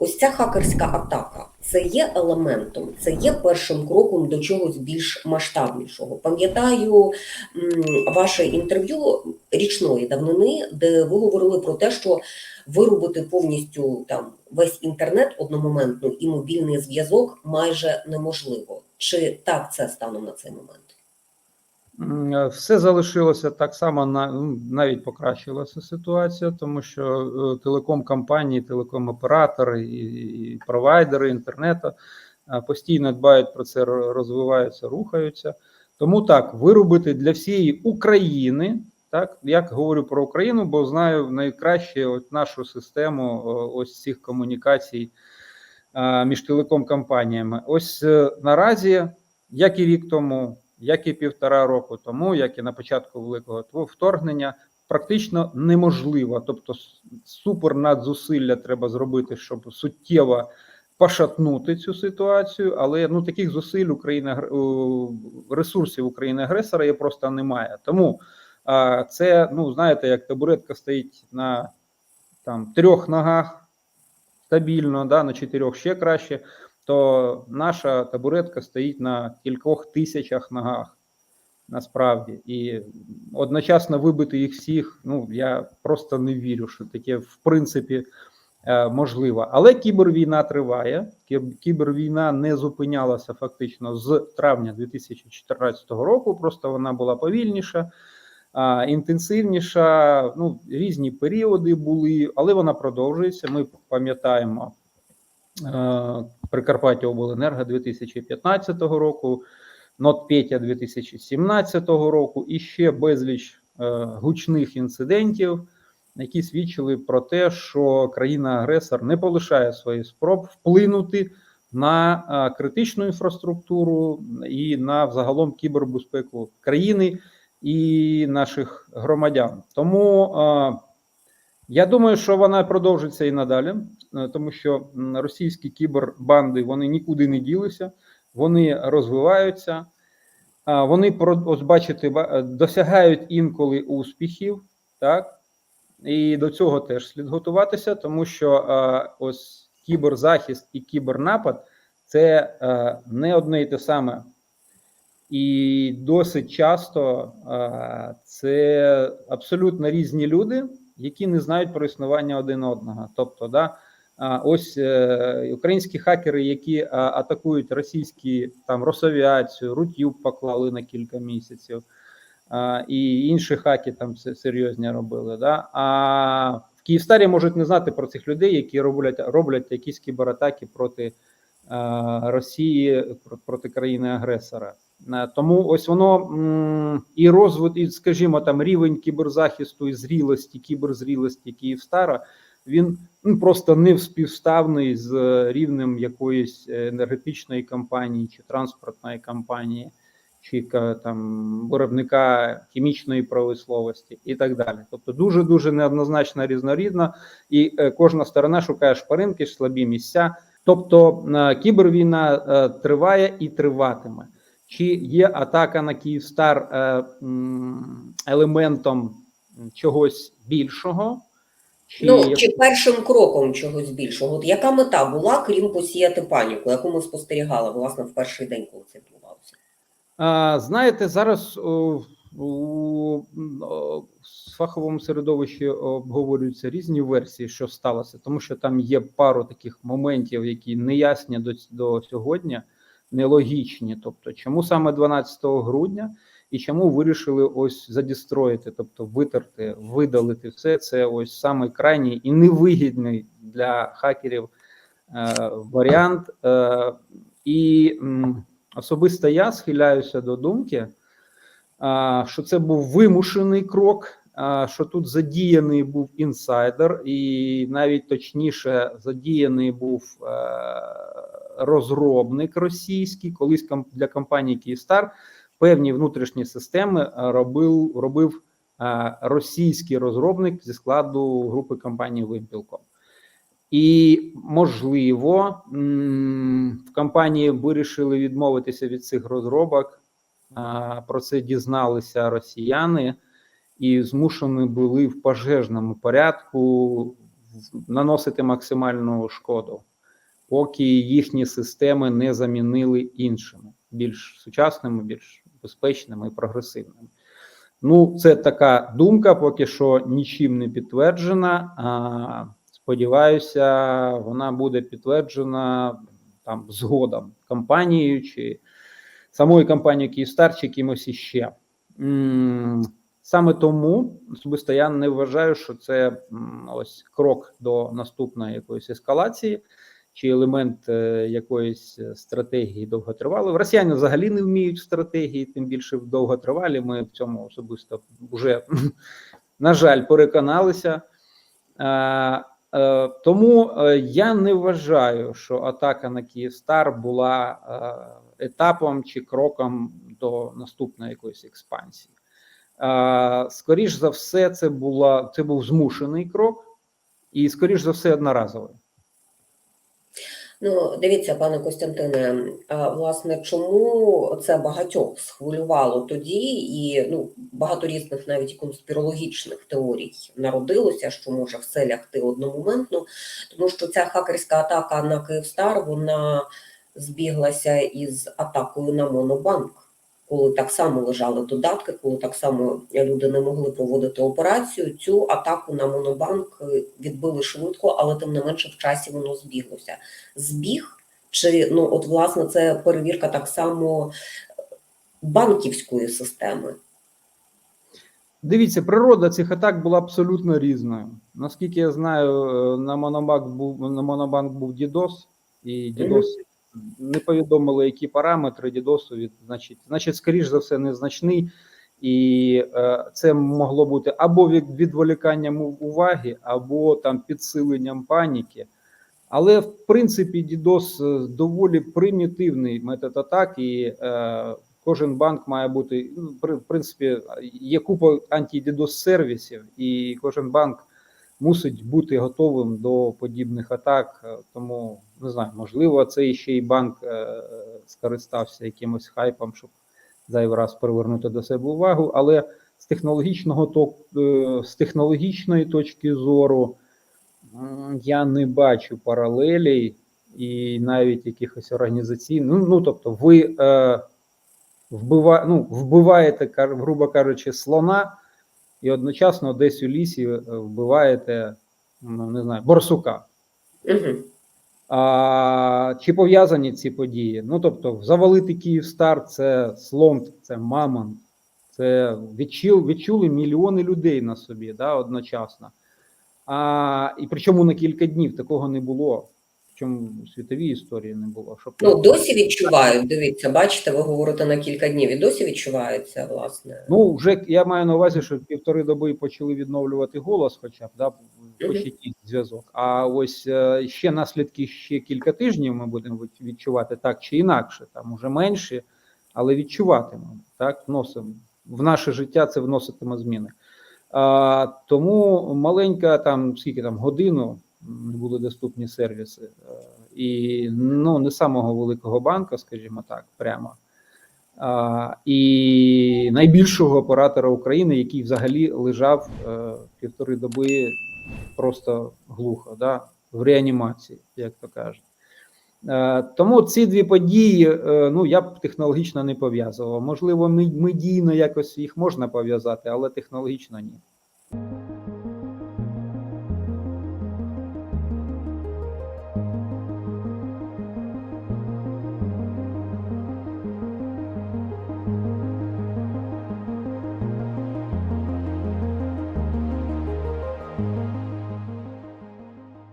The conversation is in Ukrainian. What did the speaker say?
Ось ця хакерська атака це є елементом, це є першим кроком до чогось більш масштабнішого. Пам'ятаю ваше інтерв'ю річної давнини, де ви говорили про те, що вирубити повністю там весь інтернет одномоментно і мобільний зв'язок майже неможливо. Чи так це станом на цей момент? Е, Все залишилося так само, ну, навіть покращилася ситуація, тому що е, телеком-компанії, телеком-оператори і, провайдери інтернету е, постійно дбають про це, розвиваються, рухаються. Тому так, виробити для всієї України, так я говорю про Україну, бо знаю найкраще от нашу систему ось цих комунікацій між телеком-компаніями. Ось наразі, як і рік тому, як і півтора року тому, як і на початку великого вторгнення, практично неможливо. Тобто, супер надзусилля треба зробити, щоб суттєво пошатнути цю ситуацію. Але ну таких зусиль України ресурсів України агресора є просто немає. Тому а, це, ну знаєте, як табуретка стоїть на там трьох ногах стабільно, да, на чотирьох ще краще то наша табуретка стоїть на кількох тисячах ногах насправді. І одночасно вибити їх всіх, ну я просто не вірю, що таке в принципі е, можливо. Але кібервійна триває. Кібервійна не зупинялася фактично з травня 2014 року, просто вона була повільніша. Інтенсивніша, ну різні періоди були, але вона продовжується. Ми пам'ятаємо е, Прикарпаття Обленерго 2015 року, Нотпетя 2017 року і ще безліч е, гучних інцидентів, які свідчили про те, що країна-агресор не полишає своїх спроб вплинути на е, критичну інфраструктуру і на взагалом кібербезпеку країни і наших громадян. Тому е, я думаю, що вона продовжиться і надалі, тому що російські кібербанди вони нікуди не ділися, вони розвиваються, вони ось бачите, е, досягають інколи успіхів, так і до цього теж слід готуватися, тому що е, ось кіберзахист і кібернапад це е, не одне і те саме. І досить часто е, це абсолютно різні люди, які не знають про існування один одного. Тобто, да, ось е, українські хакери, які атакують російські там Росавіацію, Рутюб поклали на кілька місяців, і інші хаки там се- серйозні робили. Да? А в Київстарі можуть не знати про цих людей, які роблять, роблять якісь кібератаки проти Росії, про- проти країни-агресора. Е, Тому ось воно і розвит, і, скажімо, там рівень кіберзахисту і зрілості, кіберзрілості Київстара, він ну, просто не співставний з е, рівнем якоїсь е, енергетичної компанії чи транспортної компанії, чи там виробника хімічної промисловості і так далі. Тобто дуже дуже неоднозначно різнорідно, і е, кожна сторона шукає шпаринки, слабі місця. Тобто кібервійна триває і триватиме. Чи є атака на Київстар елементом чогось більшого? Чи Ну чи першим кроком чогось більшого? От яка мета була, крім посіяти паніку, яку ми спостерігали власне в перший день, коли це відбувалося? А, знаєте, зараз о, у о, в фаховому середовищі обговорюються різні версії, що сталося, тому що там є пару таких моментів, які неясні до, до сьогодні, нелогічні. Тобто, чому саме 12 грудня і чому вирішили ось задістроїти, тобто витерти, видалити все це ось саме крайній і невигідний для хакерів е, варіант. Е, і м, особисто я схиляюся до думки, а, що це був вимушений крок, що тут задіяний був інсайдер, і навіть точніше задіяний був е, розробник російський, колись для компанії Київстар певні внутрішні системи е, робив, робив е, російський розробник зі складу групи компанії Вимпілком. І можливо, в компанії вирішили відмовитися від цих розробок. Про це дізналися росіяни і змушені були в пожежному порядку наносити максимальну шкоду, поки їхні системи не замінили іншими, більш сучасними, більш безпечними і прогресивними. Ну, це така думка, поки що нічим не підтверджена. А, сподіваюся, вона буде підтверджена там згодом компанією чи самою компанією Київстар чи кимось іще. Саме тому особисто я не вважаю, що це ось крок до наступної якоїсь ескалації чи елемент е, якоїсь е, стратегії довготривалої. Росіяни взагалі не вміють в стратегії, тим більше в довготривалі. Ми в цьому особисто вже, на жаль, переконалися. Е, Тому я не вважаю, що атака на Київстар була етапом чи кроком до наступної якоїсь експансії. Е, Скоріш за все, це була це був змушений крок, і скоріш за все, одноразовий. Ну, дивіться, пане Костянтине, власне, чому це багатьох схвилювало тоді, і ну, багато різних навіть конспірологічних теорій народилося, що може все лягти одномоментно, тому що ця хакерська атака на Київстар вона збіглася із атакою на Монобанк, коли так само лежали додатки, коли так само люди не могли проводити операцію. Цю атаку на Монобанк е, відбили швидко, але тим не менше в часі воно збіглося збіг, чи ну от власне це перевірка так само банківської системи. Дивіться, природа цих атак була абсолютно різною. Наскільки я знаю, е, на Монобанк був на Монобанк був DDoS, і DDoS не повідомили, які параметри DDoS, від, значить, скоріш за все, незначний, і е, це могло бути або відволіканням уваги, або там підсиленням паніки. Але в принципі DDoS е, доволі примітивний метод атаки. І, е, кожен банк має бути ну, в принципі, є купа анті-DDoS сервісів, і кожен банк мусить бути готовим до подібних атак. Е, Тому не знаю, можливо, цей ще й банк е, скористався якимось хайпом, щоб зайвий раз привернути до себе увагу. Але з технологічного то, е, з технологічної точки зору. Я не бачу паралелей і навіть якихось організаційних. Ну, ну тобто, ви вбива, ну, вбиваєте, грубо кажучи, слона, і одночасно десь у лісі е, вбиваєте, ну, не знаю, борсука. Угу. А, чи пов'язані ці події? Ну, тобто, завалити Київстар це слон, це мамонт, це відчули, відчули мільйони людей на собі да, одночасно. А, і причому на кілька днів такого не було. В світовій історії не було. Щоб Ну досі відчувають. Дивіться, бачите, ви говорите на кілька днів, і досі відчувається власне. Ну, вже я маю на увазі, що півтори доби почали відновлювати голос, хоча б да, хоч якийсь зв'язок. А ось е, ще наслідки ще кілька тижнів ми будемо відчувати так чи інакше, там уже менші, але відчуватимемо. Так, вносимо в наше життя це вноситиме зміни. А, тому маленька там скільки там годину були доступні сервіси, е, і ну не самого великого банка, скажімо так, прямо. А, і найбільшого оператора України, який взагалі лежав е, півтори доби просто глухо, да, в реанімації, як то кажуть. Е, тому ці дві події, ну я б технологічно не пов'язував. Можливо, мед- медійно якось їх можна пов'язати, але технологічно ні.